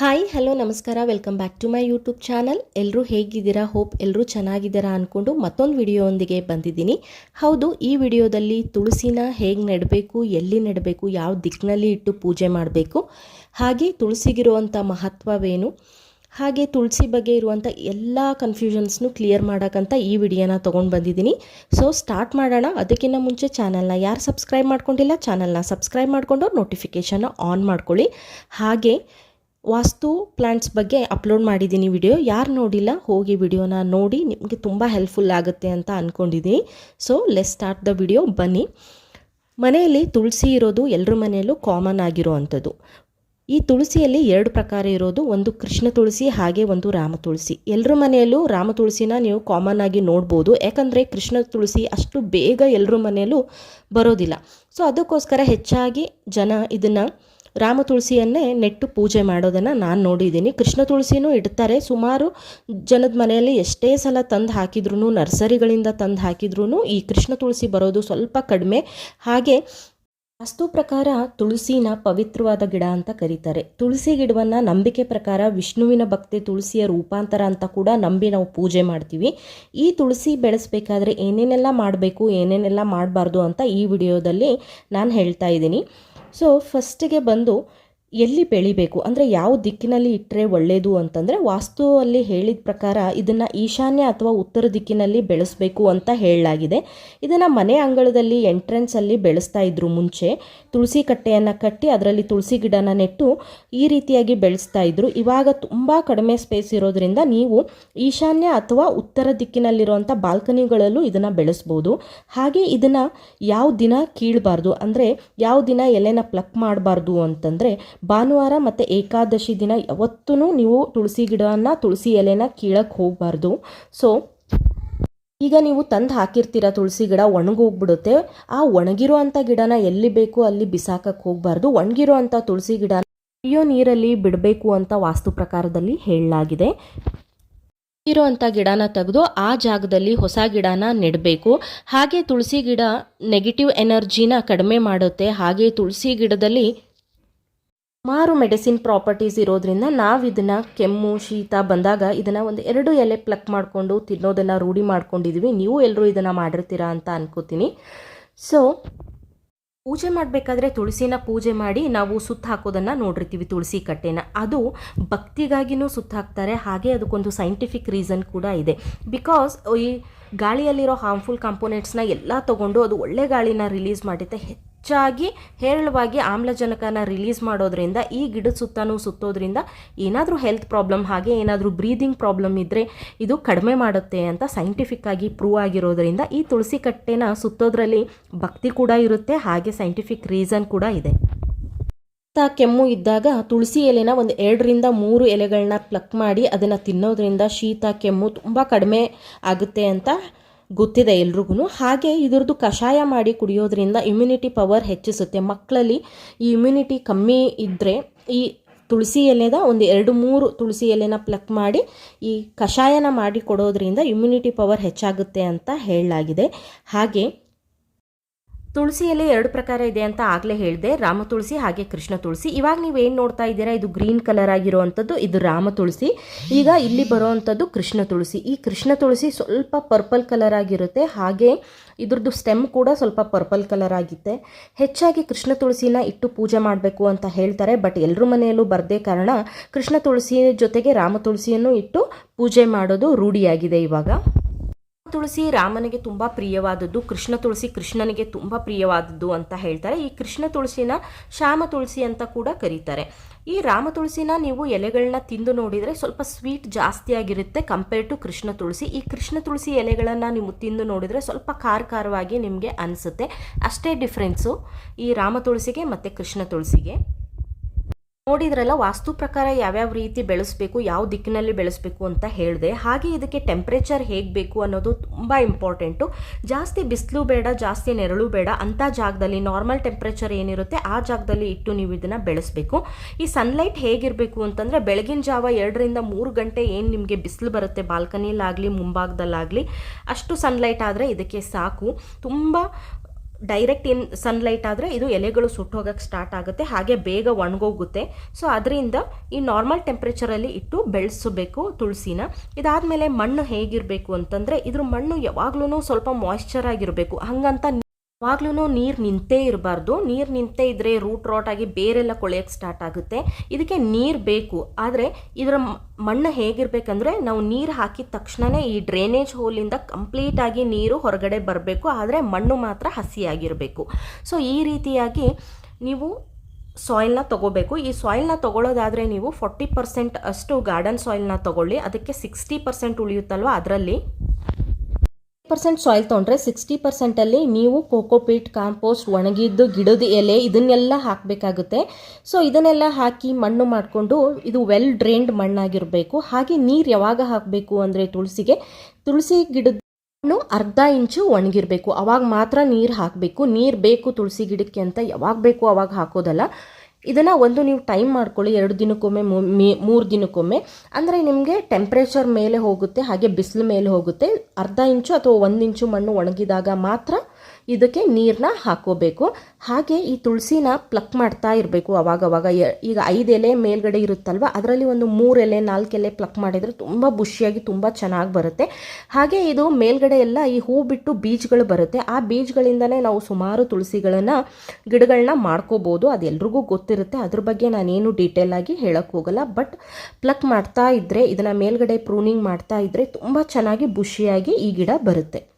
Hi hello ನಮಸ್ಕಾರ. Welcome back to my YouTube channel ಎಲ್ಲರೂ ಹೇಗಿದ್ದೀರಾ? ಹೋಪ್ ಎಲ್ಲರೂ ಚೆನ್ನಾಗಿದ್ದೀರಾ ಅಂದ್ಕೊಂಡು ಮತ್ತೊಂದು ವಿಡಿಯೋಂದಿಗೆ ಬಂದಿದ್ದೀನಿ. ಹೌದು, ಈ ವಿಡಿಯೋದಲ್ಲಿ ತುಳಸಿನ ಹೇಗೆ ನೆಡಬೇಕು, ಎಲ್ಲಿ ನೆಡಬೇಕು, ಯಾವ ದಿಕ್ಕಿನಲ್ಲಿ ಇಟ್ಟು ಪೂಜೆ ಮಾಡಬೇಕು, ಹಾಗೆ ತುಳಸಿಗಿರುವಂಥ ಮಹತ್ವವೇನು, ಹಾಗೆ ತುಳಸಿ ಬಗ್ಗೆ ಇರುವಂಥ ಎಲ್ಲ ಕನ್ಫ್ಯೂಷನ್ಸ್ನು ಕ್ಲಿಯರ್ ಮಾಡೋಕ್ಕಂತ ಈ ವಿಡಿಯೋನ ತೊಗೊಂಡು ಬಂದಿದ್ದೀನಿ. ಸೊ ಸ್ಟಾರ್ಟ್ ಮಾಡೋಣ. ಅದಕ್ಕಿಂತ ಮುಂಚೆ ಚಾನಲ್ನ ಯಾರು ಸಬ್ಸ್ಕ್ರೈಬ್ ಮಾಡ್ಕೊಂಡಿಲ್ಲ ಚಾನಲ್ನ ಸಬ್ಸ್ಕ್ರೈಬ್ ಮಾಡಿಕೊಂಡು ನೋಟಿಫಿಕೇಷನ್ನ ಆನ್ ಮಾಡ್ಕೊಳ್ಳಿ. ಹಾಗೆ ವಾಸ್ತು ಪ್ಲ್ಯಾಂಟ್ಸ್ ಬಗ್ಗೆ ಅಪ್ಲೋಡ್ ಮಾಡಿದ್ದೀನಿ ವಿಡಿಯೋ. ಯಾರು ನೋಡಿಲ್ಲ, ಹೋಗಿ ವಿಡಿಯೋನ ನೋಡಿ, ನಿಮಗೆ ತುಂಬ ಹೆಲ್ಪ್ಫುಲ್ ಆಗುತ್ತೆ ಅಂತ ಅಂದ್ಕೊಂಡಿದ್ದೀನಿ so let's start the video ಬನ್ನಿ. ಮನೆಯಲ್ಲಿ ತುಳಸಿ ಇರೋದು ಎಲ್ಲರ ಮನೆಯಲ್ಲೂ ಕಾಮನ್ ಆಗಿರುವಂಥದ್ದು. ಈ ತುಳಸಿಯಲ್ಲಿ ಎರಡು ಪ್ರಕಾರ ಇರೋದು. ಒಂದು ಕೃಷ್ಣ ತುಳಸಿ, ಹಾಗೆ ಒಂದು ರಾಮ ತುಳಸಿ. ಎಲ್ಲರ ಮನೆಯಲ್ಲೂ ರಾಮ ತುಳಸಿನ ನೀವು ಕಾಮನ್ ಆಗಿ ನೋಡ್ಬೋದು. ಯಾಕಂದರೆ ಕೃಷ್ಣ ತುಳಸಿ ಅಷ್ಟು ಬೇಗ ಎಲ್ಲರ ಮನೆಯಲ್ಲೂ ಬರೋದಿಲ್ಲ. ಸೊ ಅದಕ್ಕೋಸ್ಕರ ಹೆಚ್ಚಾಗಿ ಜನ ಇದನ್ನು ರಾಮ ತುಳಸಿಯನ್ನೇ ನೆಟ್ಟು ಪೂಜೆ ಮಾಡೋದನ್ನು ನಾನು ನೋಡಿದ್ದೀನಿ. ಕೃಷ್ಣ ತುಳಸಿನೂ ಇಡ್ತಾರೆ. ಸುಮಾರು ಜನದ ಮನೆಯಲ್ಲಿ ಎಷ್ಟೇ ಸಲ ತಂದು ಹಾಕಿದ್ರೂ ನರ್ಸರಿಗಳಿಂದ ತಂದು ಹಾಕಿದ್ರೂ ಈ ಕೃಷ್ಣ ತುಳಸಿ ಬರೋದು ಸ್ವಲ್ಪ ಕಡಿಮೆ. ಹಾಗೆ ವಾಸ್ತು ಪ್ರಕಾರ ತುಳಸಿನ ಪವಿತ್ರವಾದ ಗಿಡ ಅಂತ ಕರೀತಾರೆ. ತುಳಸಿ ಗಿಡವನ್ನು ನಂಬಿಕೆ ಪ್ರಕಾರ ವಿಷ್ಣುವಿನ ಭಕ್ತಿ ತುಳಸಿಯ ರೂಪಾಂತರ ಅಂತ ಕೂಡ ನಂಬಿ ನಾವು ಪೂಜೆ ಮಾಡ್ತೀವಿ. ಈ ತುಳಸಿ ಬೆಳೆಸಬೇಕಾದ್ರೆ ಏನೇನೆಲ್ಲ ಮಾಡಬೇಕು, ಏನೇನೆಲ್ಲ ಮಾಡಬಾರ್ದು ಅಂತ ಈ ವಿಡಿಯೋದಲ್ಲಿ ನಾನು ಹೇಳ್ತಾ ಇದ್ದೀನಿ. ಸೊ ಫಸ್ಟಿಗೆ ಬಂದು ಎಲ್ಲಿ ಬೆಳಿಬೇಕು? ಅಂದರೆ ಯಾವ ದಿಕ್ಕಿನಲ್ಲಿ ಇಟ್ಟರೆ ಒಳ್ಳೆಯದು ಅಂತಂದರೆ ವಾಸ್ತುವಲ್ಲಿ ಹೇಳಿದ ಪ್ರಕಾರ ಇದನ್ನು ಈಶಾನ್ಯ ಅಥವಾ ಉತ್ತರ ದಿಕ್ಕಿನಲ್ಲಿ ಬೆಳೆಸಬೇಕು ಅಂತ ಹೇಳಲಾಗಿದೆ. ಇದನ್ನು ಮನೆ ಅಂಗಳದಲ್ಲಿ ಎಂಟ್ರೆನ್ಸಲ್ಲಿ ಬೆಳೆಸ್ತಾ ಇದ್ರು ಮುಂಚೆ. ತುಳಸಿ ಕಟ್ಟೆಯನ್ನು ಕಟ್ಟಿ ಅದರಲ್ಲಿ ತುಳಸಿ ಗಿಡನ ನೆಟ್ಟು ಈ ರೀತಿಯಾಗಿ ಬೆಳೆಸ್ತಾ ಇದ್ರು. ಇವಾಗ ತುಂಬ ಕಡಿಮೆ ಸ್ಪೇಸ್ ಇರೋದ್ರಿಂದ ನೀವು ಈಶಾನ್ಯ ಅಥವಾ ಉತ್ತರ ದಿಕ್ಕಿನಲ್ಲಿರುವಂಥ ಬಾಲ್ಕನಿಗಳಲ್ಲೂ ಇದನ್ನು ಬೆಳೆಸ್ಬೋದು. ಹಾಗೆ ಇದನ್ನು ಯಾವ ದಿನ ಕೀಳಬಾರ್ದು? ಅಂದರೆ ಯಾವ ದಿನ ಎಲೆನ ಪ್ಲಕ್ ಮಾಡಬಾರ್ದು ಅಂತಂದರೆ ಭಾನುವಾರ ಮತ್ತು ಏಕಾದಶಿ ದಿನ ಯಾವತ್ತೂ ನೀವು ತುಳಸಿ ಗಿಡವನ್ನು, ತುಳಸಿ ಎಲೆನ ಕೀಳಕ್ಕೆ ಹೋಗಬಾರ್ದು. ಸೊ ಈಗ ನೀವು ತಂದು ಹಾಕಿರ್ತೀರ ತುಳಸಿ ಗಿಡ ಒಣಗೋಗ್ಬಿಡುತ್ತೆ. ಆ ಒಣಗಿರೋ ಅಂಥ ಗಿಡನ ಎಲ್ಲಿ ಬೇಕು ಅಲ್ಲಿ ಬಿಸಾಕಕ್ಕೆ ಹೋಗಬಾರ್ದು. ಒಣಗಿರೋ ತುಳಸಿ ಗಿಡ ಕುಡಿಯೋ ನೀರಲ್ಲಿ ಬಿಡಬೇಕು ಅಂತ ವಾಸ್ತು ಪ್ರಕಾರದಲ್ಲಿ ಹೇಳಲಾಗಿದೆ. ಇರುವಂಥ ಗಿಡನ ತೆಗೆದು ಆ ಜಾಗದಲ್ಲಿ ಹೊಸ ಗಿಡನ ನೆಡಬೇಕು. ಹಾಗೆ ತುಳಸಿ ಗಿಡ ನೆಗೆಟಿವ್ ಎನರ್ಜಿನ ಕಡಿಮೆ ಮಾಡುತ್ತೆ. ಹಾಗೆ ತುಳಸಿ ಗಿಡದಲ್ಲಿ ಸುಮಾರು ಮೆಡಿಸಿನ್ ಪ್ರಾಪರ್ಟೀಸ್ ಇರೋದ್ರಿಂದ ನಾವು ಇದನ್ನು ಕೆಮ್ಮು, ಶೀತ ಬಂದಾಗ ಇದನ್ನು ಒಂದು ಎರಡು ಎಲೆ ಪ್ಲಕ್ ಮಾಡಿಕೊಂಡು ತಿನ್ನೋದನ್ನು ರೂಢಿ ಮಾಡ್ಕೊಂಡಿದ್ವಿ. ನೀವು ಎಲ್ಲರೂ ಇದನ್ನು ಮಾಡಿರ್ತೀರಾ ಅಂತ ಅನ್ಕೋತೀನಿ. ಸೊ ಪೂಜೆ ಮಾಡಬೇಕಾದ್ರೆ ತುಳಸಿನ ಪೂಜೆ ಮಾಡಿ ನಾವು ಸುತ್ತ ಹಾಕೋದನ್ನು ನೋಡಿರ್ತೀವಿ ತುಳಸಿ ಕಟ್ಟೆನ. ಅದು ಭಕ್ತಿಗಾಗಿನೂ ಸುತ್ತ ಹಾಕ್ತಾರೆ. ಹಾಗೆ ಅದಕ್ಕೊಂದು ಸೈಂಟಿಫಿಕ್ ರೀಸನ್ ಕೂಡ ಇದೆ. ಬಿಕಾಸ್ ಈ ಗಾಳಿಯಲ್ಲಿರೋ ಹಾರ್ಮ್ಫುಲ್ ಕಾಂಪೋನೆಂಟ್ಸ್ನ ಎಲ್ಲ ತೊಗೊಂಡು ಅದು ಒಳ್ಳೆ ಗಾಳಿನ ರಿಲೀಸ್ ಮಾಡುತ್ತೆ ಹೆಚ್ಚಾಗಿ ಹೇರಳವಾಗಿ ಆಮ್ಲಜನಕನ ರಿಲೀಸ್ ಮಾಡೋದ್ರಿಂದ ಈ ಗಿಡದ ಸುತ್ತನೂ ಸುತ್ತೋದ್ರಿಂದ ಏನಾದರೂ ಹೆಲ್ತ್ ಪ್ರಾಬ್ಲಮ್ ಹಾಗೆ ಏನಾದರೂ ಬ್ರೀದಿಂಗ್ ಪ್ರಾಬ್ಲಮ್ ಇದ್ದರೆ ಇದು ಕಡಿಮೆ ಮಾಡುತ್ತೆ ಅಂತ ಸೈಂಟಿಫಿಕ್ ಆಗಿ ಪ್ರೂವ್ ಆಗಿರೋದ್ರಿಂದ ಈ ತುಳಸಿ ಕಟ್ಟೆನ ಸುತ್ತೋದ್ರಲ್ಲಿ ಭಕ್ತಿ ಕೂಡ ಇರುತ್ತೆ, ಹಾಗೆ ಸೈಂಟಿಫಿಕ್ ರೀಸನ್ ಕೂಡ ಇದೆ. ಕೆಮ್ಮು ಇದ್ದಾಗ ತುಳಸಿ ಎಲೆನ ಒಂದು ಎರಡರಿಂದ ಮೂರು ಎಲೆಗಳನ್ನ ಪ್ಲಕ್ ಮಾಡಿ ಅದನ್ನು ತಿನ್ನೋದ್ರಿಂದ ಶೀತ, ಕೆಮ್ಮು ತುಂಬ ಕಡಿಮೆ ಆಗುತ್ತೆ ಅಂತ ಗೊತ್ತಿದೆ ಎಲ್ರಿಗೂ ಹಾಗೆ ಇದ್ರದ್ದು ಕಷಾಯ ಮಾಡಿ ಕುಡಿಯೋದ್ರಿಂದ ಇಮ್ಯುನಿಟಿ ಪವರ್ ಹೆಚ್ಚಿಸುತ್ತೆ. ಮಕ್ಕಳಲ್ಲಿ ಈ ಇಮ್ಯುನಿಟಿ ಕಮ್ಮಿ ಇದ್ದರೆ ಈ ತುಳಸಿ ಎಲೆದ ಒಂದು ಎರಡು ಮೂರು ತುಳಸಿ ಎಲೆನ ಪ್ಲಕ್ ಮಾಡಿ ಈ ಕಷಾಯನ ಮಾಡಿ ಕೊಡೋದ್ರಿಂದ ಇಮ್ಯುನಿಟಿ ಪವರ್ ಹೆಚ್ಚಾಗುತ್ತೆ ಅಂತ ಹೇಳಲಾಗಿದೆ. ಹಾಗೆ ತುಳಸಿಯಲ್ಲಿ ಎರಡು ಪ್ರಕಾರ ಇದೆ ಅಂತ ಆಗಲೇ ಹೇಳಿದೆ. ರಾಮ ತುಳಸಿ ಹಾಗೆ ಕೃಷ್ಣ ತುಳಸಿ. ಇವಾಗ ನೀವು ಏನು ನೋಡ್ತಾ ಇದ್ದೀರಾ? ಇದು ಗ್ರೀನ್ ಕಲರ್ ಆಗಿರುವಂಥದ್ದು, ಇದು ರಾಮ ತುಳಸಿ. ಈಗ ಇಲ್ಲಿ ಬರುವಂಥದ್ದು ಕೃಷ್ಣ ತುಳಸಿ. ಈ ಕೃಷ್ಣ ತುಳಸಿ ಸ್ವಲ್ಪ ಪರ್ಪಲ್ ಕಲರ್ ಆಗಿರುತ್ತೆ. ಹಾಗೆ ಇದ್ರದ್ದು ಸ್ಟೆಮ್ ಕೂಡ ಸ್ವಲ್ಪ ಪರ್ಪಲ್ ಕಲರ್ ಆಗಿತ್ತೆ. ಹೆಚ್ಚಾಗಿ ಕೃಷ್ಣ ತುಳಸಿನ ಇಟ್ಟು ಪೂಜೆ ಮಾಡಬೇಕು ಅಂತ ಹೇಳ್ತಾರೆ. ಬಟ್ ಎಲ್ಲರ ಮನೆಯಲ್ಲೂ ಬರದೇ ಕಾರಣ ಕೃಷ್ಣ ತುಳಸಿ ಜೊತೆಗೆ ರಾಮ ತುಳಸಿಯನ್ನು ಇಟ್ಟು ಪೂಜೆ ಮಾಡೋದು ರೂಢಿಯಾಗಿದೆ ಇವಾಗ. ತುಳಸಿ ರಾಮನಿಗೆ ತುಂಬ ಪ್ರಿಯವಾದದ್ದು, ಕೃಷ್ಣ ತುಳಸಿ ಕೃಷ್ಣನಿಗೆ ತುಂಬ ಪ್ರಿಯವಾದದ್ದು ಅಂತ ಹೇಳ್ತಾರೆ. ಈ ಕೃಷ್ಣ ತುಳಸಿನ ಶ್ಯಾಮ ತುಳಸಿ ಅಂತ ಕೂಡ ಕರೀತಾರೆ. ಈ ರಾಮ ತುಳಸಿನ ನೀವು ಎಲೆಗಳನ್ನ ತಿಂದು ನೋಡಿದರೆ ಸ್ವಲ್ಪ ಸ್ವೀಟ್ ಜಾಸ್ತಿ ಆಗಿರುತ್ತೆ ಕಂಪೇರ್ ಟು ಕೃಷ್ಣ ತುಳಸಿ. ಈ ಕೃಷ್ಣ ತುಳಸಿ ಎಲೆಗಳನ್ನು ನೀವು ತಿಂದು ನೋಡಿದರೆ ಸ್ವಲ್ಪ ಖಾರ ಖಾರವಾಗಿ ನಿಮಗೆ ಅನಿಸುತ್ತೆ. ಅಷ್ಟೇ ಡಿಫ್ರೆನ್ಸು ಈ ರಾಮ ತುಳಸಿಗೆ ಮತ್ತು ಕೃಷ್ಣ ತುಳಸಿಗೆ. ನೋಡಿದ್ರಲ್ಲ, ವಾಸ್ತು ಪ್ರಕಾರ ಯಾವ್ಯಾವ ರೀತಿ ಬೆಳೆಸಬೇಕು, ಯಾವ ದಿಕ್ಕಿನಲ್ಲಿ ಬೆಳೆಸಬೇಕು ಅಂತ ಹೇಳಿದೆ. ಹಾಗೆ ಇದಕ್ಕೆ ಟೆಂಪ್ರೇಚರ್ ಹೇಗೆ ಬೇಕು ಅನ್ನೋದು ತುಂಬ ಇಂಪಾರ್ಟೆಂಟು ಜಾಸ್ತಿ ಬಿಸಿಲು ಬೇಡ, ಜಾಸ್ತಿ ನೆರಳು ಬೇಡ ಅಂಥ ಜಾಗದಲ್ಲಿ ನಾರ್ಮಲ್ ಟೆಂಪ್ರೇಚರ್ ಏನಿರುತ್ತೆ, ಆ ಜಾಗದಲ್ಲಿ ಇಟ್ಟು ನೀವು ಇದನ್ನು ಬೆಳೆಸಬೇಕು. ಈ ಸನ್ಲೈಟ್ ಹೇಗಿರಬೇಕು ಅಂತಂದರೆ, ಬೆಳಗಿನ ಜಾವ ಎರಡರಿಂದ ಮೂರು ಗಂಟೆ ಏನು ನಿಮಗೆ ಬಿಸಿಲು ಬರುತ್ತೆ ಬಾಲ್ಕನಿಯಲ್ಲಾಗಲಿ ಮುಂಭಾಗದಲ್ಲಾಗಲಿ, ಅಷ್ಟು ಸನ್ಲೈಟ್ ಆದರೆ ಇದಕ್ಕೆ ಸಾಕು. ತುಂಬ ಡೈರೆಕ್ಟ್ ಇನ್ ಸನ್ಲೈಟ್ ಆದರೆ ಇದು ಎಲೆಗಳು ಸುಟ್ಟೋಗಕ್ಕೆ ಸ್ಟಾರ್ಟ್ ಆಗುತ್ತೆ, ಹಾಗೆ ಬೇಗ ಒಣಗೋಗುತ್ತೆ. ಸೊ ಅದರಿಂದ ಈ ನಾರ್ಮಲ್ ಟೆಂಪ್ರೇಚರಲ್ಲಿ ಇಟ್ಟು ಬೆಳೆಸಬೇಕು ತುಳಸಿನ. ಇದಾದಮೇಲೆ ಮಣ್ಣು ಹೇಗಿರಬೇಕು ಅಂತಂದರೆ ಇದ್ರ ಮಣ್ಣು ಯಾವಾಗ್ಲೂ ಸ್ವಲ್ಪ ಮಾಯ್ಶ್ಚರ್ ಆಗಿರಬೇಕು. ಹಂಗಂತ ಯಾವಾಗ್ಲೂ ನೀರು ನಿಂತೇ ಇರಬಾರ್ದು. ನೀರು ನಿಂತೇ ಇದ್ರೆ ರೂಟ್ ರಾಟ್ ಆಗಿ ಬೇರೆಲ್ಲ ಕೊಳೆಯಕ್ಕೆ ಸ್ಟಾರ್ಟ್ ಆಗುತ್ತೆ. ಇದಕ್ಕೆ ನೀರು ಬೇಕು. ಆದರೆ ಇದರ ಮಣ್ಣು ಹೇಗಿರ್ಬೇಕಂದ್ರೆ ನಾವು ನೀರು ಹಾಕಿದ ತಕ್ಷಣವೇ ಈ ಡ್ರೈನೇಜ್ ಹೋಲಿಂದ ಕಂಪ್ಲೀಟಾಗಿ ನೀರು ಹೊರಗಡೆ ಬರಬೇಕು. ಆದರೆ ಮಣ್ಣು ಮಾತ್ರ ಹಸಿಯಾಗಿರಬೇಕು. ಸೊ ಈ ರೀತಿಯಾಗಿ ನೀವು ಸಾಯಿಲ್ನ ತಗೋಬೇಕು. ಈ ಸಾಯಿಲ್ನ ತೊಗೊಳ್ಳೋದಾದರೆ ನೀವು ಫಾರ್ಟಿ ಪರ್ಸೆಂಟ್ ಅಷ್ಟು ಗಾರ್ಡನ್ ಸಾಯಿಲ್ನ ತಗೊಳ್ಳಿ. ಅದಕ್ಕೆ ಸಿಕ್ಸ್ಟಿ ಪರ್ಸೆಂಟ್ ಉಳಿಯುತ್ತಲ್ವ? ಅದರಲ್ಲಿ ಪರ್ಸೆಂಟ್ ಸಾಯಿಲ್ ತೊಗೊಂಡ್ರೆ ಸಿಕ್ಸ್ಟಿ ಪರ್ಸೆಂಟಲ್ಲಿ ನೀವು ಕೋಕೋಪೀಟ್ ಕಾಂಪೋಸ್ಟ್ ಒಣಗಿದ್ದು, ಗಿಡದ ಎಲೆ ಇದನ್ನೆಲ್ಲ ಹಾಕಬೇಕಾಗುತ್ತೆ. ಸೊ ಇದನ್ನೆಲ್ಲ ಹಾಕಿ ಮಣ್ಣು ಮಾಡಿಕೊಂಡು ಇದು ವೆಲ್ ಡ್ರೈನ್ಡ್ ಮಣ್ಣಾಗಿರಬೇಕು. ಹಾಗೆ ನೀರು ಯಾವಾಗ ಹಾಕಬೇಕು ಅಂದರೆ ತುಳಸಿಗೆ? ತುಳಸಿ ಗಿಡದ ಅರ್ಧ ಇಂಚು ಒಣಗಿರಬೇಕು. ಅವಾಗ ಮಾತ್ರ ನೀರು ಹಾಕಬೇಕು. ನೀರು ಬೇಕು ತುಳಸಿ ಗಿಡಕ್ಕೆ ಅಂತ ಯಾವಾಗ ಬೇಕು ಅವಾಗ ಹಾಕೋದಲ್ಲ. ಇದನ್ನು ಒಂದು ನೀವು ಟೈಮ್ ಮಾಡ್ಕೊಳ್ಳಿ, ಎರಡು ದಿನಕ್ಕೊಮ್ಮೆ ಮೂರು ದಿನಕ್ಕೊಮ್ಮೆ. ಅಂದರೆ ನಿಮಗೆ ಟೆಂಪ್ರೇಚರ್ ಮೇಲೆ ಹೋಗುತ್ತೆ, ಹಾಗೆ ಬಿಸಿಲು ಮೇಲೆ ಹೋಗುತ್ತೆ. ಅರ್ಧ ಇಂಚು ಅಥವಾ ಒಂದು ಇಂಚು ಮಣ್ಣು ಒಣಗಿದಾಗ ಮಾತ್ರ ಇದಕ್ಕೆ ನೀರನ್ನ ಹಾಕೋಬೇಕು. ಹಾಗೆ ಈ ತುಳಸಿನ ಪ್ಲಕ್ ಮಾಡ್ತಾ ಇರಬೇಕು ಅವಾಗವಾಗ. ಈಗ ಐದು ಎಲೆ ಮೇಲ್ಗಡೆ ಇರುತ್ತಲ್ವ? ಅದರಲ್ಲಿ ಒಂದು ಮೂರು ಎಲೆ, ನಾಲ್ಕು ಎಲೆ ಪ್ಲಕ್ ಮಾಡಿದರೆ ತುಂಬ ಬುಷಿಯಾಗಿ, ತುಂಬ ಚೆನ್ನಾಗಿ ಬರುತ್ತೆ. ಹಾಗೆ ಇದು ಮೇಲ್ಗಡೆ ಎಲ್ಲ ಈ ಹೂ ಬಿಟ್ಟು ಬೀಜಗಳು ಬರುತ್ತೆ. ಆ ಬೀಜಗಳಿಂದನೇ ನಾವು ಸುಮಾರು ತುಳಸಿಗಳನ್ನು ಗಿಡಗಳನ್ನ ಮಾಡ್ಕೋಬೋದು. ಅದು ಎಲ್ರಿಗೂ ಗೊತ್ತಿರುತ್ತೆ. ಅದ್ರ ಬಗ್ಗೆ ನಾನೇನು ಡೀಟೇಲ್ ಆಗಿ ಹೋಗಲ್ಲ. ಬಟ್ ಪ್ಲಕ್ ಮಾಡ್ತಾ ಇದ್ದರೆ ಇದನ್ನು ಮೇಲ್ಗಡೆ ಪ್ರೂನಿಂಗ್ ಮಾಡ್ತಾ ಇದ್ದರೆ ತುಂಬ ಚೆನ್ನಾಗಿ ಬುಷಿಯಾಗಿ ಈ ಗಿಡ ಬರುತ್ತೆ.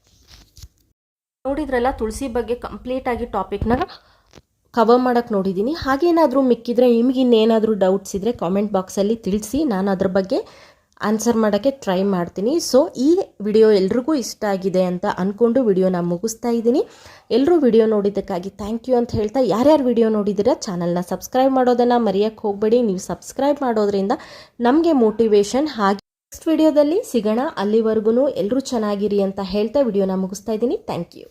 ನೋಡಿದ್ರಲ್ಲ, ತುಳಸಿ ಬಗ್ಗೆ ಕಂಪ್ಲೀಟ್ ಆಗಿ ಟಾಪಿಕ್ನ ಕವರ್ ಮಾಡೋಕ್ಕೆ ನೋಡಿದ್ದೀನಿ ಹಾಗೇನಾದರೂ ಮಿಕ್ಕಿದ್ರೆ, ನಿಮ್ಗೆ ಇನ್ನೇನಾದರೂ ಡೌಟ್ಸ್ ಇದ್ದರೆ ಕಾಮೆಂಟ್ ಬಾಕ್ಸಲ್ಲಿ ತಿಳಿಸಿ, ನಾನು ಅದ್ರ ಬಗ್ಗೆ ಆನ್ಸರ್ ಮಾಡೋಕ್ಕೆ ಟ್ರೈ ಮಾಡ್ತೀನಿ. ಸೊ ಈ ವಿಡಿಯೋ ಎಲ್ರಿಗೂ ಇಷ್ಟ ಆಗಿದೆ ಅಂತ ಅಂದ್ಕೊಂಡು ವಿಡಿಯೋನ ಮುಗಿಸ್ತಾ ಇದ್ದೀನಿ. ಎಲ್ಲರೂ ವಿಡಿಯೋ ನೋಡಿದ್ದಕ್ಕಾಗಿ ಥ್ಯಾಂಕ್ ಯು ಅಂತ ಹೇಳ್ತಾ, ಯಾರ್ಯಾರು ವಿಡಿಯೋ ನೋಡಿದ್ದೀರಾ ಚಾನಲ್ನ ಸಬ್ಸ್ಕ್ರೈಬ್ ಮಾಡೋದನ್ನು ಮರೆಯೋಕ್ಕೆ ಹೋಗಬೇಡಿ. ನೀವು ಸಬ್ಸ್ಕ್ರೈಬ್ ಮಾಡೋದ್ರಿಂದ ನಮಗೆ ಮೋಟಿವೇಶನ್ ಹಾಗೆ ನೆಕ್ಸ್ಟ್ ವಿಡಿಯೋದಲ್ಲಿ ಸಿಗೋಣ. ಅಲ್ಲಿವರೆಗೂ ಎಲ್ಲರೂ ಚೆನ್ನಾಗಿರಿ ಅಂತ ಹೇಳ್ತಾ ವಿಡಿಯೋನ ಮುಗಿಸ್ತಾ ಇದ್ದೀನಿ. Thank you